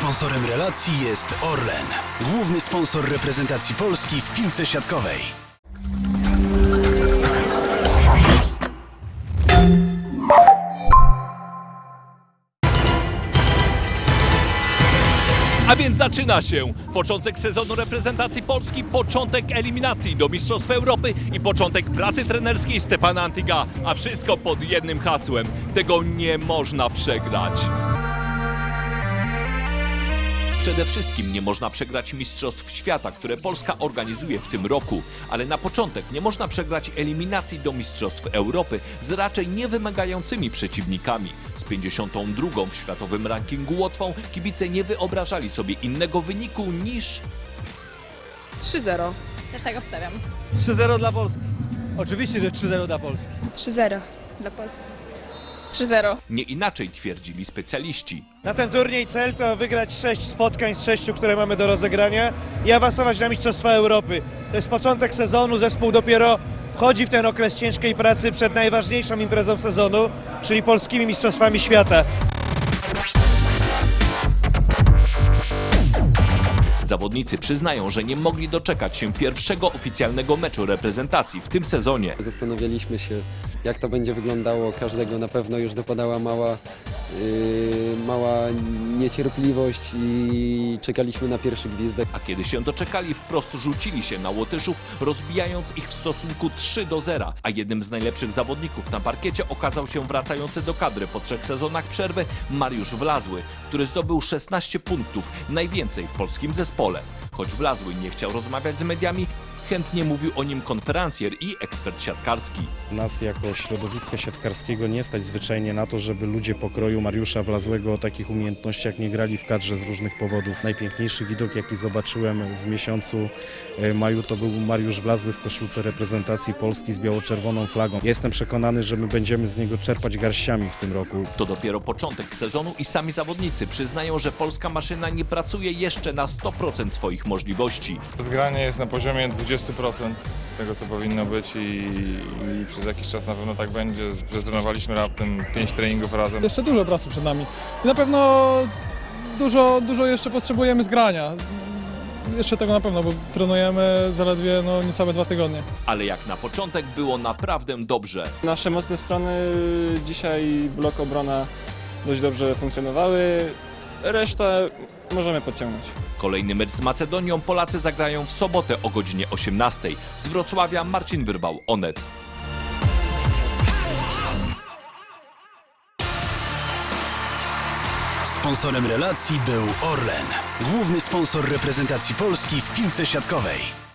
Sponsorem relacji jest Orlen, główny sponsor reprezentacji Polski w piłce siatkowej. A więc zaczyna się początek sezonu reprezentacji Polski, początek eliminacji do Mistrzostw Europy i początek pracy trenerskiej Stepana Antiga, a wszystko pod jednym hasłem. Tego nie można przegrać. Przede wszystkim nie można przegrać Mistrzostw Świata, które Polska organizuje w tym roku, ale na początek nie można przegrać eliminacji do Mistrzostw Europy z raczej niewymagającymi przeciwnikami. Z 52 w światowym rankingu Łotwą kibice nie wyobrażali sobie innego wyniku niż 3-0. Też tak obstawiam. 3-0 dla Polski. Oczywiście, że 3-0 dla Polski. 3-0 dla Polski. 3-0. nie inaczej twierdzili specjaliści. Na ten turniej cel to wygrać 6 spotkań z 6, które mamy do rozegrania i awansować na Mistrzostwa Europy. To jest początek sezonu, zespół dopiero wchodzi w ten okres ciężkiej pracy przed najważniejszą imprezą sezonu, czyli polskimi Mistrzostwami Świata. Zawodnicy przyznają, że nie mogli doczekać się pierwszego oficjalnego meczu reprezentacji w tym sezonie. Zastanawialiśmy się, jak to będzie wyglądało. Każdego na pewno już dopadała mała, yy, mała niecierpliwość i czekaliśmy na pierwszy gwizdek. A kiedy się doczekali, wprost rzucili się na Łotyszów, rozbijając ich w stosunku 3 do 0. A jednym z najlepszych zawodników na parkiecie okazał się wracający do kadry po trzech sezonach przerwy Mariusz Wlazły, który zdobył 16 punktów, najwięcej w polskim zespole. Choć Wlazły nie chciał rozmawiać z mediami, chętnie mówił o nim konferencjer i ekspert siatkarski. Nas jako środowiska siatkarskiego nie stać zwyczajnie na to, żeby ludzie pokroju Mariusza Wlazłego o takich umiejętnościach nie grali w kadrze z różnych powodów. Najpiękniejszy widok, jaki zobaczyłem w miesiącu e, maju, to był Mariusz Wlazły w koszulce reprezentacji Polski z biało-czerwoną flagą. Jestem przekonany, że my będziemy z niego czerpać garściami w tym roku. To dopiero początek sezonu i sami zawodnicy przyznają, że polska maszyna nie pracuje jeszcze na 100% swoich możliwości. Zgranie jest na poziomie 20% tego, co powinno być i, i przez jakiś czas na pewno tak będzie. Przetrenowaliśmy raptem 5 treningów razem. Jeszcze dużo pracy przed nami. I na pewno dużo, dużo jeszcze potrzebujemy zgrania. Jeszcze tego na pewno, bo trenujemy zaledwie no, niecałe dwa tygodnie. Ale jak na początek było naprawdę dobrze. Nasze mocne strony dzisiaj blok obrona dość dobrze funkcjonowały. Resztę możemy podciągnąć. Kolejny mecz z Macedonią Polacy zagrają w sobotę o godzinie 18. Z Wrocławia Marcin Wyrwał, Onet. Sponsorem relacji był Orlen, główny sponsor reprezentacji Polski w piłce siatkowej.